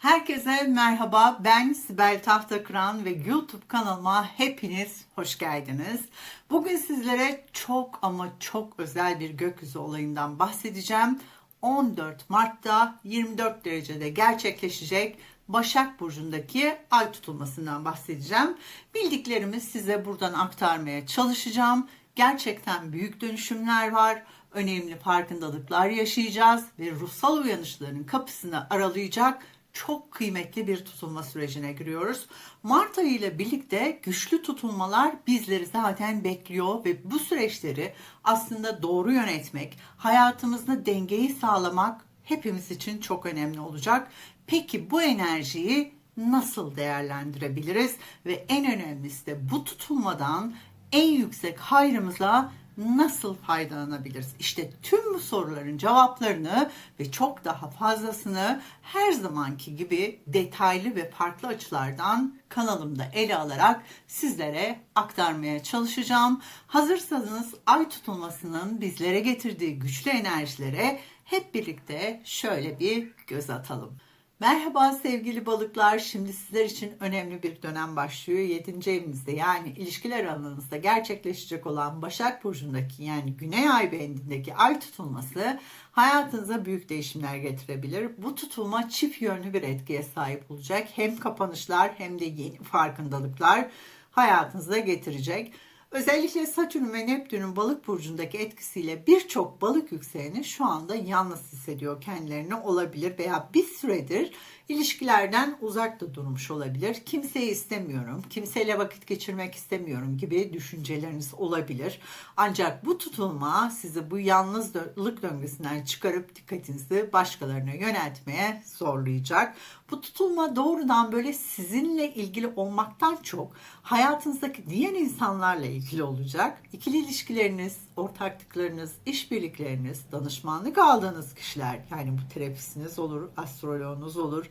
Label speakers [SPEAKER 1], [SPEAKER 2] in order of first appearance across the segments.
[SPEAKER 1] Herkese merhaba. Ben Sibel Tahtakıran ve YouTube kanalıma hepiniz hoş geldiniz. Bugün sizlere çok ama çok özel bir gökyüzü olayından bahsedeceğim. 14 Mart'ta 24 derecede gerçekleşecek Başak Burcu'ndaki ay tutulmasından bahsedeceğim. Bildiklerimi size buradan aktarmaya çalışacağım. Gerçekten büyük dönüşümler var önemli farkındalıklar yaşayacağız ve ruhsal uyanışların kapısını aralayacak çok kıymetli bir tutulma sürecine giriyoruz. Mart ayı ile birlikte güçlü tutulmalar bizleri zaten bekliyor ve bu süreçleri aslında doğru yönetmek, hayatımızda dengeyi sağlamak hepimiz için çok önemli olacak. Peki bu enerjiyi nasıl değerlendirebiliriz ve en önemlisi de bu tutulmadan en yüksek hayrımıza nasıl faydalanabiliriz? İşte tüm bu soruların cevaplarını ve çok daha fazlasını her zamanki gibi detaylı ve farklı açılardan kanalımda ele alarak sizlere aktarmaya çalışacağım. Hazırsanız ay tutulmasının bizlere getirdiği güçlü enerjilere hep birlikte şöyle bir göz atalım. Merhaba sevgili balıklar. Şimdi sizler için önemli bir dönem başlıyor. 7. evinizde yani ilişkiler alanınızda gerçekleşecek olan Başak Burcu'ndaki yani Güney Ay bendindeki ay tutulması hayatınıza büyük değişimler getirebilir. Bu tutulma çift yönlü bir etkiye sahip olacak. Hem kapanışlar hem de yeni farkındalıklar hayatınıza getirecek. Özellikle Satürn ve Neptün'ün balık burcundaki etkisiyle birçok balık yükseleni şu anda yalnız hissediyor kendilerini olabilir veya bir süredir ilişkilerden uzak da durmuş olabilir. Kimseyi istemiyorum, kimseyle vakit geçirmek istemiyorum gibi düşünceleriniz olabilir. Ancak bu tutulma sizi bu yalnızlık döngüsünden çıkarıp dikkatinizi başkalarına yöneltmeye zorlayacak. Bu tutulma doğrudan böyle sizinle ilgili olmaktan çok hayatınızdaki diğer insanlarla ilgili olacak. İkili ilişkileriniz, ortaklıklarınız, işbirlikleriniz, danışmanlık aldığınız kişiler yani bu terapisiniz olur, astroloğunuz olur.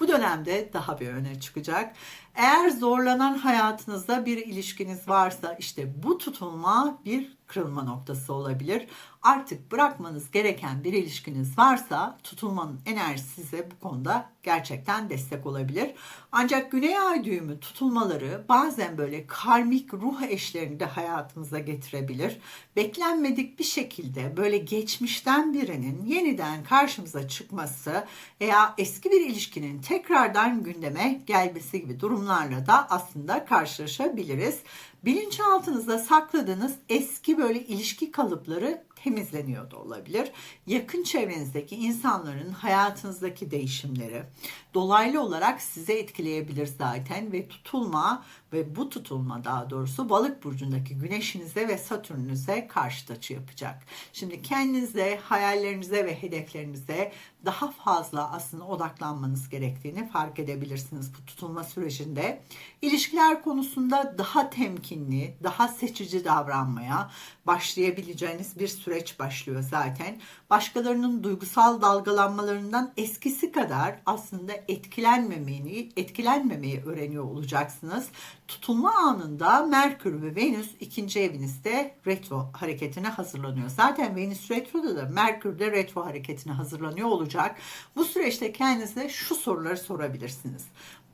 [SPEAKER 1] Bu dönemde daha bir öne çıkacak. Eğer zorlanan hayatınızda bir ilişkiniz varsa işte bu tutulma bir kırılma noktası olabilir. Artık bırakmanız gereken bir ilişkiniz varsa tutulmanın enerjisi size bu konuda gerçekten destek olabilir. Ancak güney ay düğümü tutulmaları bazen böyle karmik ruh eşlerini de hayatımıza getirebilir. Beklenmedik bir şekilde böyle geçmişten birinin yeniden karşımıza çıkması veya eski bir ilişkinin tekrardan gündeme gelmesi gibi durumlarla da aslında karşılaşabiliriz. Bilinçaltınızda sakladığınız eski böyle ilişki kalıpları temizleniyor da olabilir. Yakın çevrenizdeki insanların hayatınızdaki değişimleri dolaylı olarak size etkileyebilir zaten ve tutulma ve bu tutulma daha doğrusu balık burcundaki güneşinize ve satürnünüze karşı açı yapacak. Şimdi kendinize, hayallerinize ve hedeflerinize daha fazla aslında odaklanmanız gerektiğini fark edebilirsiniz bu tutulma sürecinde. İlişkiler konusunda daha temkinli, daha seçici davranmaya başlayabileceğiniz bir süreç başlıyor zaten. Başkalarının duygusal dalgalanmalarından eskisi kadar aslında etkilenmemeyi, etkilenmemeyi öğreniyor olacaksınız. Tutulma anında Merkür ve Venüs ikinci evinizde retro hareketine hazırlanıyor. Zaten Venüs retroda da Merkür de retro hareketine hazırlanıyor olacak. Bu süreçte kendinize şu soruları sorabilirsiniz.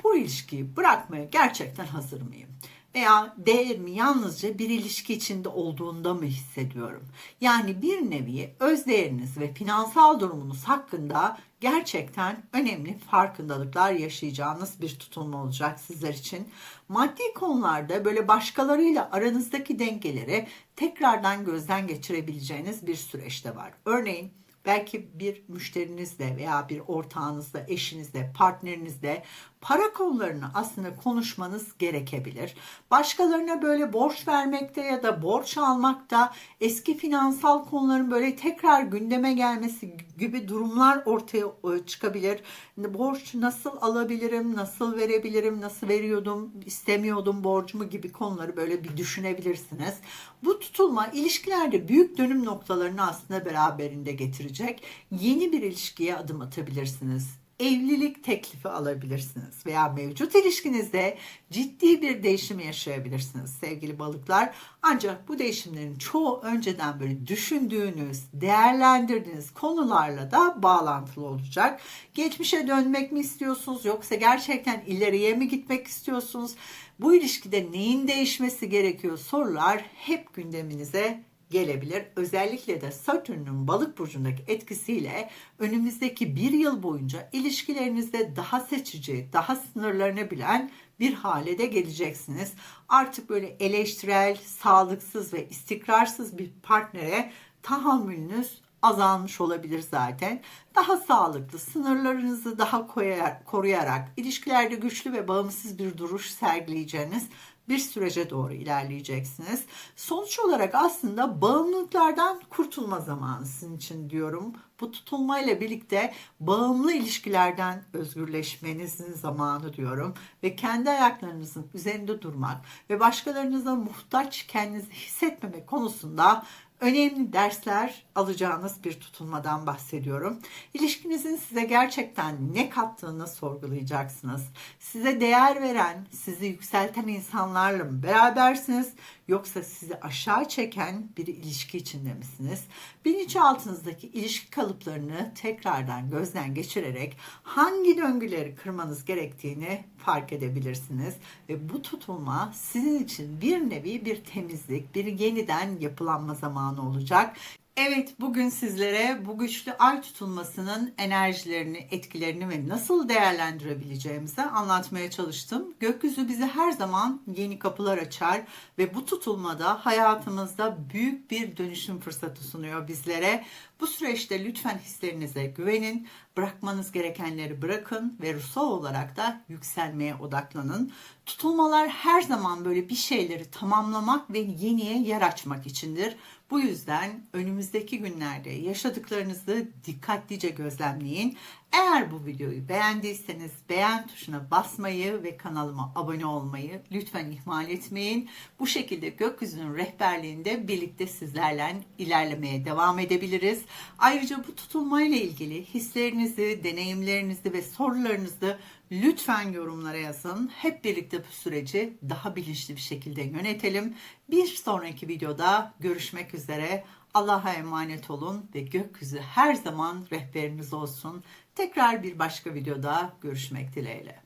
[SPEAKER 1] Bu ilişkiyi bırakmaya gerçekten hazır mıyım? Veya değerimi yalnızca bir ilişki içinde olduğunda mı hissediyorum? Yani bir nevi öz değeriniz ve finansal durumunuz hakkında gerçekten önemli farkındalıklar yaşayacağınız bir tutulma olacak sizler için. Maddi konularda böyle başkalarıyla aranızdaki dengeleri tekrardan gözden geçirebileceğiniz bir süreçte var. Örneğin belki bir müşterinizle veya bir ortağınızla, eşinizle, partnerinizle para konularını aslında konuşmanız gerekebilir. Başkalarına böyle borç vermekte ya da borç almakta eski finansal konuların böyle tekrar gündeme gelmesi gibi durumlar ortaya e, çıkabilir. Borç nasıl alabilirim, nasıl verebilirim, nasıl veriyordum, istemiyordum borcumu gibi konuları böyle bir düşünebilirsiniz. Bu tutulma ilişkilerde büyük dönüm noktalarını aslında beraberinde getirecek. Yeni bir ilişkiye adım atabilirsiniz evlilik teklifi alabilirsiniz veya mevcut ilişkinizde ciddi bir değişim yaşayabilirsiniz sevgili balıklar. Ancak bu değişimlerin çoğu önceden böyle düşündüğünüz, değerlendirdiğiniz konularla da bağlantılı olacak. Geçmişe dönmek mi istiyorsunuz yoksa gerçekten ileriye mi gitmek istiyorsunuz? Bu ilişkide neyin değişmesi gerekiyor sorular hep gündeminize gelebilir. Özellikle de Satürn'ün balık burcundaki etkisiyle önümüzdeki bir yıl boyunca ilişkilerinizde daha seçici, daha sınırlarını bilen bir hale de geleceksiniz. Artık böyle eleştirel, sağlıksız ve istikrarsız bir partnere tahammülünüz azalmış olabilir zaten. Daha sağlıklı, sınırlarınızı daha koruyarak, ilişkilerde güçlü ve bağımsız bir duruş sergileyeceğiniz bir sürece doğru ilerleyeceksiniz. Sonuç olarak aslında bağımlılıklardan kurtulma zamanı sizin için diyorum. Bu tutulmayla birlikte bağımlı ilişkilerden özgürleşmenizin zamanı diyorum ve kendi ayaklarınızın üzerinde durmak ve başkalarınıza muhtaç kendinizi hissetmemek konusunda önemli dersler alacağınız bir tutulmadan bahsediyorum. İlişkinizin size gerçekten ne kattığını sorgulayacaksınız. Size değer veren, sizi yükselten insanlarla mı berabersiniz yoksa sizi aşağı çeken bir ilişki içinde misiniz? Bilinçaltınızdaki ilişki kalıplarını tekrardan gözden geçirerek hangi döngüleri kırmanız gerektiğini fark edebilirsiniz ve bu tutulma sizin için bir nevi bir temizlik, bir yeniden yapılanma zamanı olacak. Evet bugün sizlere bu güçlü ay tutulmasının enerjilerini, etkilerini ve nasıl değerlendirebileceğimizi anlatmaya çalıştım. Gökyüzü bize her zaman yeni kapılar açar ve bu tutulmada hayatımızda büyük bir dönüşüm fırsatı sunuyor bizlere. Bu süreçte lütfen hislerinize güvenin, bırakmanız gerekenleri bırakın ve ruhsal olarak da yükselmeye odaklanın. Tutulmalar her zaman böyle bir şeyleri tamamlamak ve yeniye yer açmak içindir. Bu yüzden önümüzdeki günlerde yaşadıklarınızı dikkatlice gözlemleyin. Eğer bu videoyu beğendiyseniz beğen tuşuna basmayı ve kanalıma abone olmayı lütfen ihmal etmeyin. Bu şekilde gökyüzünün rehberliğinde birlikte sizlerle ilerlemeye devam edebiliriz. Ayrıca bu tutulmayla ilgili hislerinizi, deneyimlerinizi ve sorularınızı lütfen yorumlara yazın. Hep birlikte bu süreci daha bilinçli bir şekilde yönetelim. Bir sonraki videoda görüşmek üzere. Allah'a emanet olun ve gökyüzü her zaman rehberiniz olsun. Tekrar bir başka videoda görüşmek dileğiyle.